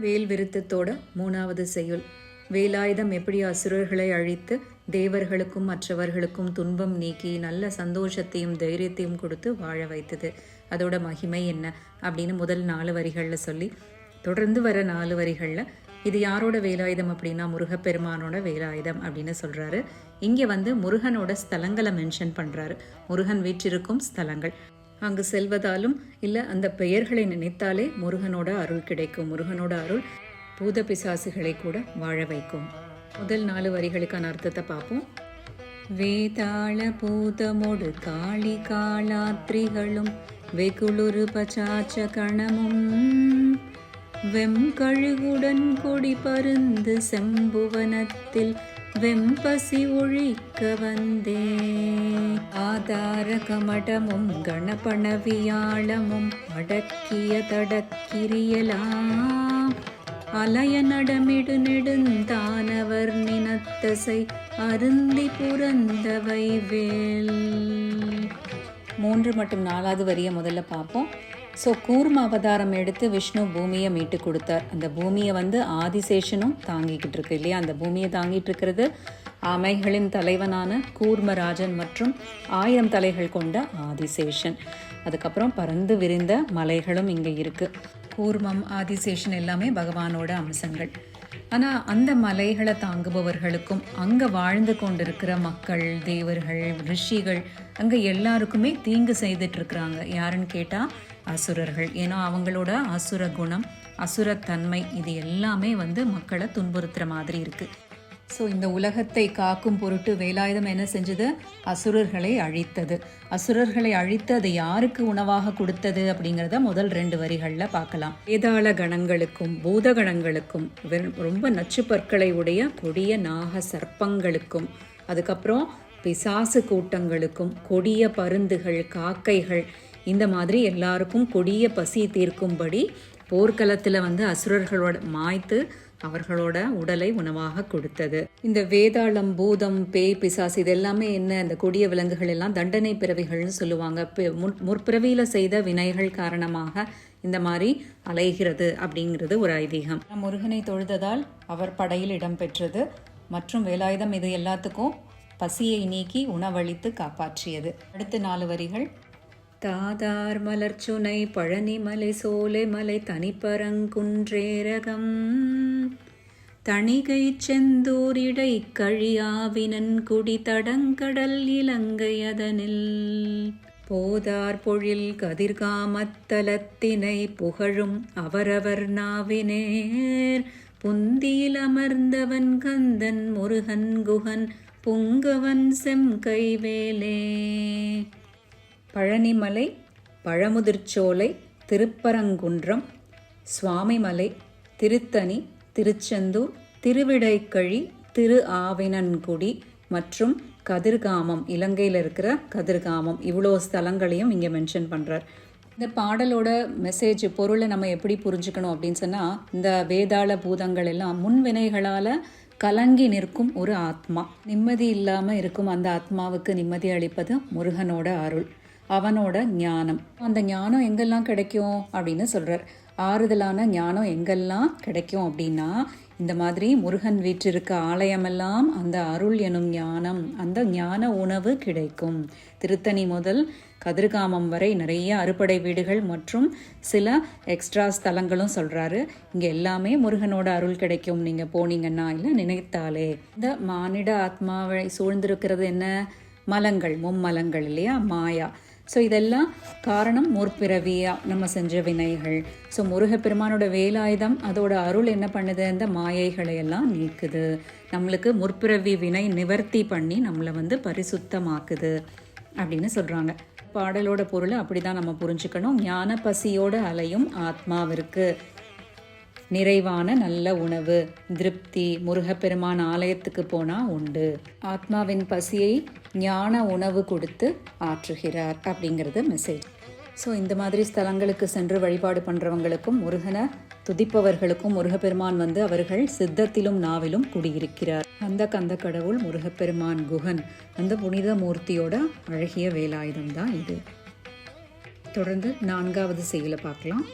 வேல் விருத்தத்தோட மூணாவது செய்யுள் வேலாயுதம் எப்படி அசுரர்களை அழித்து தேவர்களுக்கும் மற்றவர்களுக்கும் துன்பம் நீக்கி நல்ல சந்தோஷத்தையும் தைரியத்தையும் கொடுத்து வாழ வைத்தது. அதோட மகிமை என்ன? அப்படின்னு முதல் நாலு வரிகளில் சொல்லி தொடர்ந்து வர நாலு வரிகளில் இது யாரோட வேலாயுதம் அப்படின்னா முருகப்பெருமானோட வேலாயுதம் அப்படின்னு சொல்கிறாரு இங்கே வந்து முருகனோட ஸ்தலங்களை மென்ஷன் பண்ணுறாரு முருகன் வீற்றிருக்கும் ஸ்தலங்கள். அங்கு செல்வதாலும் இல்லை அந்த பெயர்களை நினைத்தாலே முருகனோட அருள் கிடைக்கும். முருகனோட அருள் பூத பிசாசுகளை கூட வாழ வைக்கும். முதல் நாலு வரிகளுக்கான அர்த்தத்தை பார்ப்போம். வேதாள பூதமோடு காளி காளாத்ரிகளும் வெகுளுரு பச்சாச்ச கணமும் வெம்கழுகுடன் கொடி பருந்து செம்புவனத்தில் வெம்பசி ஒழிக்க வந்தே ஆதார கமடமும் கணபணவியாளமும் அடக்கிய தடக்கிரியலாம் அலைய நடமிடு நெடுந்தானவர் நினத்தசை அருந்தி புரந்தவை வேல் மூன்று மற்றும் நாலாவது வரியை முதல்ல பார்ப்போம் ஸோ கூர்ம அவதாரம் எடுத்து விஷ்ணு பூமியை மீட்டு கொடுத்தார். அந்த பூமியை வந்து ஆதிசேஷனும் தாங்கிக்கிட்டு இருக்கு இல்லையா? அந்த பூமியை தாங்கிட்டு இருக்கிறது ஆமைகளின் தலைவனான கூர்மராஜன் மற்றும் ஆயிரம் தலைகள் கொண்ட ஆதிசேஷன். அதுக்கப்புறம் பறந்து விரிந்த மலைகளும் இங்கே இருக்குது கூர்மம் ஆதிசேஷன் எல்லாமே பகவானோட அம்சங்கள். ஆனால் அந்த மலைகளை தாங்குபவர்களுக்கும் அங்கே வாழ்ந்து கொண்டிருக்கிற மக்கள் தேவர்கள் ரிஷிகள் அங்கே எல்லாருக்குமே தீங்கு செய்துட்டு இருக்கிறாங்க. யாருன்னு கேட்டால் அசுரர்கள். ஏன்னா அவங்களோட அசுர குணம் அசுரத்தன்மை இது எல்லாமே வந்து மக்களை துன்புறுத்துகிற மாதிரி இருக்குது ஸோ இந்த உலகத்தை காக்கும் பொருட்டு வேலாயுதம் என்ன செஞ்சது? அசுரர்களை அழித்தது. அசுரர்களை அழித்து அதை யாருக்கு உணவாக கொடுத்தது அப்படிங்கிறத முதல் ரெண்டு வரிகளில் பார்க்கலாம். வேதாள கணங்களுக்கும் பூத கணங்களுக்கும் ரொம்ப நச்சு பற்களை உடைய கொடிய நாக சர்ப்பங்களுக்கும் அதுக்கப்புறம் பிசாசு கூட்டங்களுக்கும் கொடிய பருந்துகள் காக்கைகள் இந்த மாதிரி எல்லாருக்கும் கொடிய பசி தீர்க்கும்படி போர்க்களத்தில் வந்து அசுரர்களோட மாய்த்து அவர்களோட உடலை உணவாக கொடுத்தது. இந்த வேதாளம் பூதம் பேய் பிசாஸ் இது எல்லாமே என்ன இந்த கொடிய விலங்குகள் எல்லாம் தண்டனை பிறவிகள்னு சொல்லுவாங்க. முற்பிறவியில் செய்த வினைகள் காரணமாக இந்த மாதிரி அலைகிறது அப்படிங்கிறது ஒரு ஐதீகம். முருகனை தொழுததால் அவர் படையில் இடம்பெற்றது மற்றும் வேலாயுதம் இது எல்லாத்துக்கும் பசியை நீக்கி உணவளித்து காப்பாற்றியது. அடுத்த நாலு வரிகள். தாதார் மலர்ச்சுனை பழனிமலை சோலை மலை தனிப்பரங்குன்றேரகம் தணிகை செந்தூரிடை கழியாவினன் குடி தடங்கடல் இலங்கை அதனில். போதார் பொழில் கதிர்காமத்தலத்தினை புகழும் அவரவர் நாவினேர். புந்தியில் அமர்ந்தவன் கந்தன் முருகன் குகன் புங்கவன் செம் கைவேலே பழனிமலை பழமுதிர்ச்சோலை திருப்பரங்குன்றம் சுவாமிமலை திருத்தணி திருச்செந்தூர் திருவிடைக்கழி திரு ஆவினன்குடி மற்றும் கதிர்காமம். இலங்கையில் இருக்கிற கதிர்காமம். இவ்வளோ ஸ்தலங்களையும் இங்கே மென்ஷன் பண்ணுறார் இந்த பாடலோட மெசேஜ் பொருளை நம்ம எப்படி புரிஞ்சுக்கணும் அப்படின்னு சொன்னால் இந்த வேதாள பூதங்கள் எல்லாம் முன்வினைகளால் கலங்கி நிற்கும் ஒரு ஆத்மா. நிம்மதி இல்லாமல் இருக்கும் அந்த ஆத்மாவுக்கு நிம்மதி அளிப்பது முருகனோட அருள். அவனோட ஞானம். அந்த ஞானம் எங்கெல்லாம் கிடைக்கும் அப்படின்னு சொல்கிறார் ஆறுதலான ஞானம் எங்கெல்லாம் கிடைக்கும் அப்படின்னா இந்த மாதிரி முருகன் வீற்றிருக்க ஆலயமெல்லாம் அந்த அருள் எனும் ஞானம் அந்த ஞான உணவு கிடைக்கும். திருத்தணி முதல் கதிர்காமம் வரை நிறைய அறுபடை வீடுகள் மற்றும் சில எக்ஸ்ட்ரா ஸ்தலங்களும் சொல்கிறாரு இங்கே எல்லாமே முருகனோட அருள் கிடைக்கும். நீங்கள் போனீங்கன்னா இல்லை நினைத்தாலே. இந்த மானிட ஆத்மாவை சூழ்ந்திருக்கிறது என்ன? மலங்கள் மும்மலங்கள் இல்லையா? மாயா. ஸோ இதெல்லாம் காரணம் முற்பிறவியாக நம்ம செஞ்ச வினைகள். ஸோ முருகப்பெருமானோட வேலாயுதம் அதோட அருள் என்ன பண்ணுது? அந்த மாயைகளை எல்லாம் நீக்குது. நம்மளுக்கு முற்பிறவி வினை நிவர்த்தி பண்ணி நம்மளை வந்து பரிசுத்தமாக்குது அப்படின்னு சொல்கிறாங்க பாடலோட பொருளை அப்படி தான் நம்ம புரிஞ்சுக்கணும். ஞான பசியோட அலையும் ஆத்மாவிற்கு. நிறைவான நல்ல உணவு திருப்தி முருகப்பெருமான் ஆலயத்துக்கு போனால் உண்டு. ஆத்மாவின் பசியை ஞான உணவு கொடுத்து ஆற்றுகிறார் அப்படிங்கிறது மெசேஜ் ஸோ இந்த மாதிரி ஸ்தலங்களுக்கு சென்று வழிபாடு பண்ணுறவங்களுக்கும் முருகனை துதிப்பவர்களுக்கும் முருகப்பெருமான் வந்து அவர்கள் சித்தத்திலும் நாவிலும் குடியிருக்கிறார். அந்த கந்த கடவுள் முருகப்பெருமான் குகன் அந்த புனித மூர்த்தியோட அழகிய வேலாயுதம் தான் இது. தொடர்ந்து நான்காவது செயலை பார்க்கலாம்.